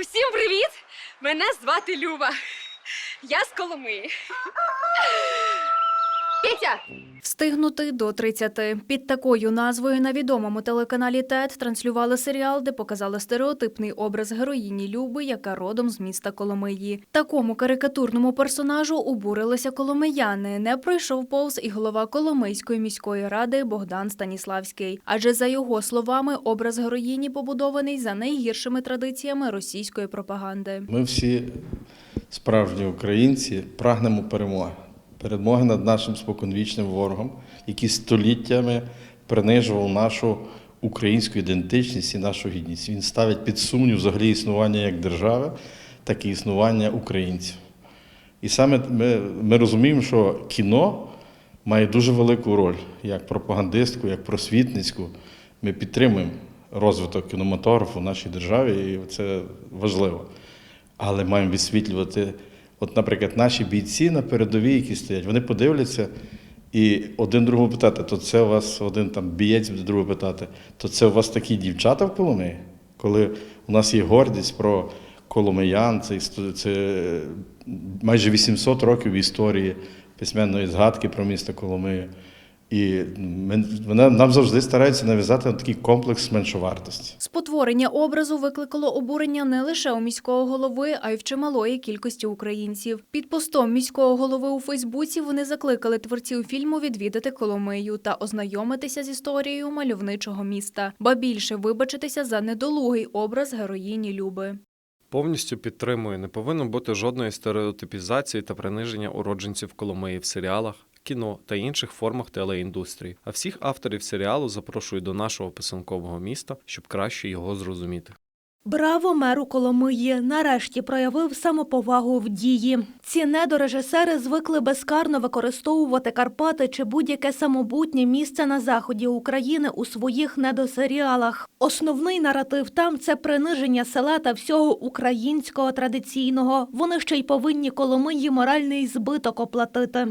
Усім привіт! Мене звати Люба. Я з Коломиї. Петя! Встигнути до 30. Під такою назвою на відомому телеканалі ТЕТ транслювали серіал, де показали стереотипний образ героїні Люби, яка родом з міста Коломиї. Такому карикатурному персонажу обурилися коломияни. Не пройшов повз і голова Коломийської міської ради Богдан Станіславський. Адже за його словами, образ героїні побудований за найгіршими традиціями російської пропаганди. Ми всі справжні українці прагнемо перемоги. Перемоги над нашим споконвічним ворогом, який століттями принижував нашу українську ідентичність і нашу гідність. Він ставить під сумнів взагалі існування як держави, так і існування українців. І саме ми, ми розуміємо, що кіно має дуже велику роль як пропагандистську, як просвітницьку. Ми підтримуємо розвиток кінематографу в нашій державі, і це важливо. Але маємо висвітлювати, от, наприклад, наші бійці на передовій, які стоять, вони подивляться і один другого питати, то це у вас один там бієць другого питати, то це у вас такі дівчата в Коломиї, коли у нас є гордість про коломиян, це, це майже 800 років історії письменної згадки про місто Коломию. І ми, нам завжди стараються нав'язати такий комплекс меншовартості. Спотворення образу викликало обурення не лише у міського голови, а й в чималої кількості українців. Під постом міського голови у Фейсбуці вони закликали творців фільму відвідати Коломию та ознайомитися з історією мальовничого міста, ба більше вибачитися за недолугий образ героїні Люби. Повністю підтримую. Не повинно бути жодної стереотипізації та приниження уродженців Коломиї в серіалах, кіно та інших формах телеіндустрії. А всіх авторів серіалу запрошую до нашого писанкового міста, щоб краще його зрозуміти. Браво меру Коломиї! Нарешті проявив самоповагу в дії. Ці недорежисери звикли безкарно використовувати Карпати чи будь-яке самобутнє місце на заході України у своїх недосеріалах. Основний наратив там це приниження села та всього українського традиційного. Вони ще й повинні Коломиї моральний збиток оплатити.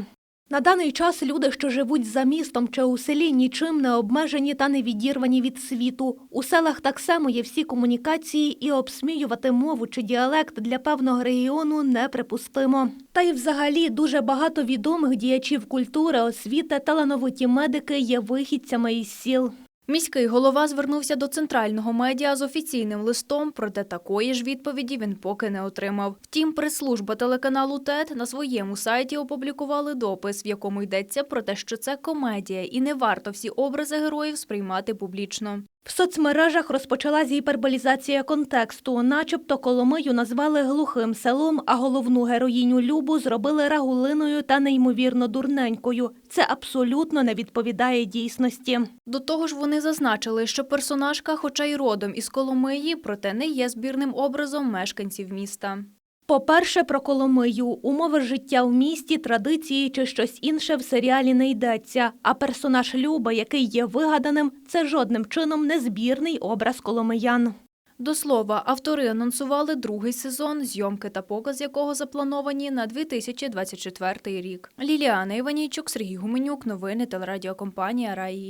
На даний час люди, що живуть за містом чи у селі, нічим не обмежені та не відірвані від світу. У селах так само є всі комунікації, і обсміювати мову чи діалект для певного регіону неприпустимо. Та й взагалі дуже багато відомих діячів культури, освіти, талановиті медики є вихідцями із сіл. Міський голова звернувся до центрального медіа з офіційним листом, проте такої ж відповіді він поки не отримав. Втім, прес-служба телеканалу ТЕТ на своєму сайті опублікували допис, в якому йдеться про те, що це комедія, і не варто всі образи героїв сприймати публічно. В соцмережах розпочалась гіперболізація контексту, начебто Коломию назвали глухим селом, а головну героїню Любу зробили рагулиною та неймовірно дурненькою. Це абсолютно не відповідає дійсності. До того ж, вони зазначили, що персонажка, хоча й родом із Коломиї, проте не є збірним образом мешканців міста. По-перше, про Коломию, умови життя в місті, традиції чи щось інше в серіалі не йдеться. А персонаж Люба, який є вигаданим, це жодним чином не збірний образ коломиян. До слова, автори анонсували другий сезон, зйомки та показ якого заплановані на 2024 рік. Ліліана Іванійчук, Сергій Гуменюк, новини телерадіокомпанія Раї.